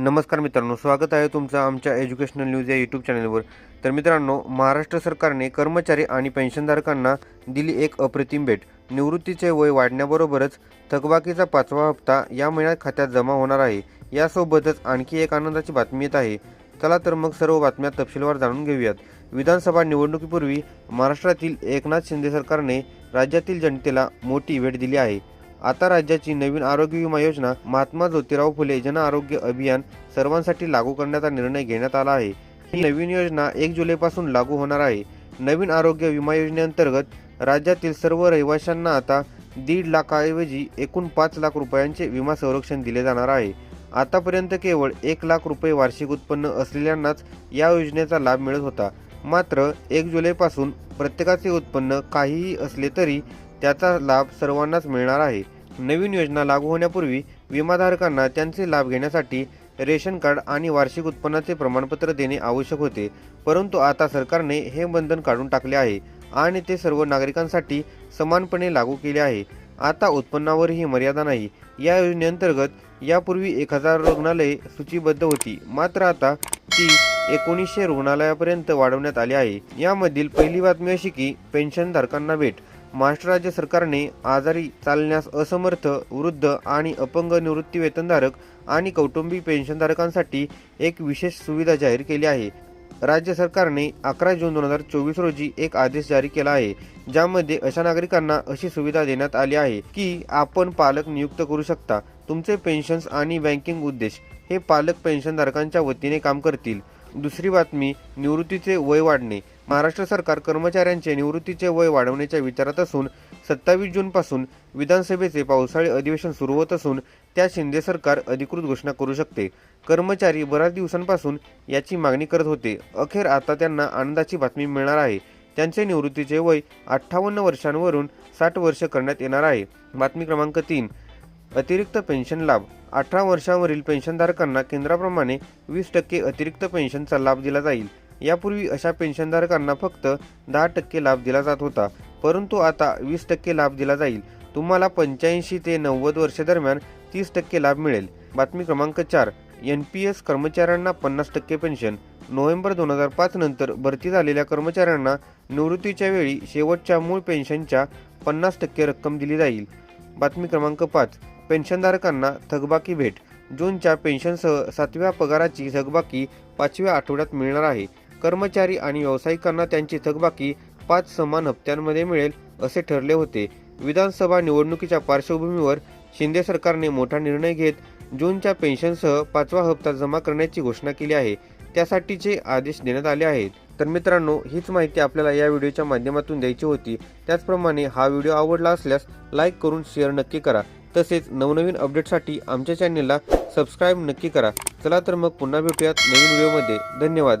नमस्कार मित्रांनो स्वागत आहे तुमचं आमच्या एज्युकेशनल न्यूज या यूट्यूब चॅनलवर तर मित्रांनो महाराष्ट्र सरकारने कर्मचारी आणि पेन्शनधारकांना दिली एक अप्रतिम भेट. निवृत्तीचे वय वाढण्याबरोबरच थकबाकीचा पाचवा हप्ता या महिन्यात खात्यात जमा होणार आहे. यासोबतच आणखी एक आनंदाची बातमी येत आहे. चला तर मग सर्व बातम्या तपशीलवार जाणून घेऊयात. विधानसभा निवडणुकीपूर्वी महाराष्ट्रातील एकनाथ शिंदे सरकारने राज्यातील जनतेला मोठी भेट दिली आहे. आता राज्याची नवीन आरोग्य विमा योजना महात्मा ज्योतिराव फुले जन आरोग्य अभियान सर्वांसाठी लागू करण्याचा निर्णय घेण्यात आला आहे. ही नवीन योजना एक जुलैपासून लागू होणार आहे. नवीन आरोग्य विमा योजनेअंतर्गत राज्यातील सर्व रहिवाशांना आता दीड लाखाऐवजी एकूण पाच लाख रुपयांचे विमा संरक्षण दिले जाणार आहे. आतापर्यंत केवळ एक लाख रुपये वार्षिक उत्पन्न असलेल्यांनाच या योजनेचा लाभ मिळत होता. मात्र एक जुलैपासून प्रत्येकाचे उत्पन्न काहीही असले तरी त्याचा लाभ सर्वांनाच मिळणार आहे. नवीन योजना लागू होण्यापूर्वी विमाधारकांना त्यांचे लाभ घेण्यासाठी रेशन कार्ड आणि वार्षिक उत्पन्नाचे प्रमाणपत्र देणे आवश्यक होते. परंतु आता सरकारने हे बंधन काढून टाकले आहे आणि ते सर्व नागरिकांसाठी समानपणे लागू केले आहे. आता उत्पन्नावरही मर्यादा नाही. या योजनेअंतर्गत यापूर्वी एक हजार रुग्णालये सूचीबद्ध होती. मात्र आता ती एकोणीसशे रुग्णालयापर्यंत वाढवण्यात आली आहे. यामधील पहिली बातमी अशी की पेन्शनधारकांना भेट महाराष्ट्र राज्य सरकारने आजारी चालण्यास असमर्थ वृद्ध आणि अपंग निवृत्ती वेतनधारक आणि कौटुंबिक पेन्शनधारकांसाठी एक विशेष सुविधा जाहीर केली आहे. राज्य सरकारने अकरा जून दोन हजार चोवीस रोजी एक आदेश जारी केला आहे ज्यामध्ये अशा नागरिकांना अशी सुविधा देण्यात आली आहे की आपण पालक नियुक्त करू शकता. तुमचे पेन्शन्स आणि बँकिंग उद्देश हे पालक पेन्शनधारकांच्या वतीने काम करतील. दुसरी बातमी निवृत्तीचे वय वाढणे. महाराष्ट्र सरकार कर्मचाऱ्यांचे निवृत्तीचे वय वाढवण्याच्या विचारात असून सत्तावीस जूनपासून विधानसभेचे पावसाळी अधिवेशन सुरू होत असून त्या शिंदे सरकार अधिकृत घोषणा करू शकते. कर्मचारी बऱ्याच दिवसांपासून याची मागणी करत होते. अखेर आता त्यांना आनंदाची बातमी मिळणार आहे. त्यांचे निवृत्तीचे वय अठ्ठावन्न वर्षांवरून साठ वर्ष करण्यात येणार आहे. बातमी क्रमांक तीन. अतिरिक्त पेन्शन लाभ. अठरा वर्षांवरील पेन्शनधारकांना केंद्राप्रमाणे वीस टक्के अतिरिक्त पेन्शनचा लाभ दिला जाईल. यापूर्वी अशा पेन्शनधारकांना फक्त दहा टक्के लाभ दिला जात होता. परंतु आता वीस टक्के लाभ दिला जाईल. तुम्हाला पंच्याऐंशी ते नव्वद वर्षे दरम्यान तीस टक्के लाभ मिळेल. बातमी क्रमांक चार. एन पी एस कर्मचाऱ्यांना पन्नास टक्के पेन्शन. नोव्हेंबर दोन हजार पाच नंतर भरती झालेल्या कर्मचाऱ्यांना निवृत्तीच्या वेळी शेवटच्या मूळ पेन्शनच्या पन्नास टक्के रक्कम दिली जाईल. बातमी क्रमांक पाच. पेन्शनधारकांना थकबाकी भेट. जूनच्या पेन्शनसह सातव्या पगाराची थकबाकी पाचव्या आठवड्यात मिळणार आहे. कर्मचारी आणि व्यावसायिकांना त्यांची थकबाकी पाच समान हप्त्यांमध्ये मिळेल असे ठरले होते. विधानसभा निवडणुकीच्या पार्श्वभूमीवर शिंदे सरकारने मोठा निर्णय घेत जूनच्या पेन्शनसह पाचवा हप्ता जमा करण्याची घोषणा केली आहे. त्यासाठीचे आदेश देण्यात आले आहेत. तर मित्रांनो हीच माहिती आपल्याला या व्हिडिओच्या माध्यमातून द्यायची होती. त्याचप्रमाणे हा व्हिडिओ आवडला असल्यास लाईक करून शेअर नक्की करा. तसेच नवनवीन अपडेटसाठी आमच्या चॅनेलला सबस्क्राईब नक्की करा. चला तर मग पुन्हा भेटूयात नवीन व्हिडिओमध्ये. धन्यवाद.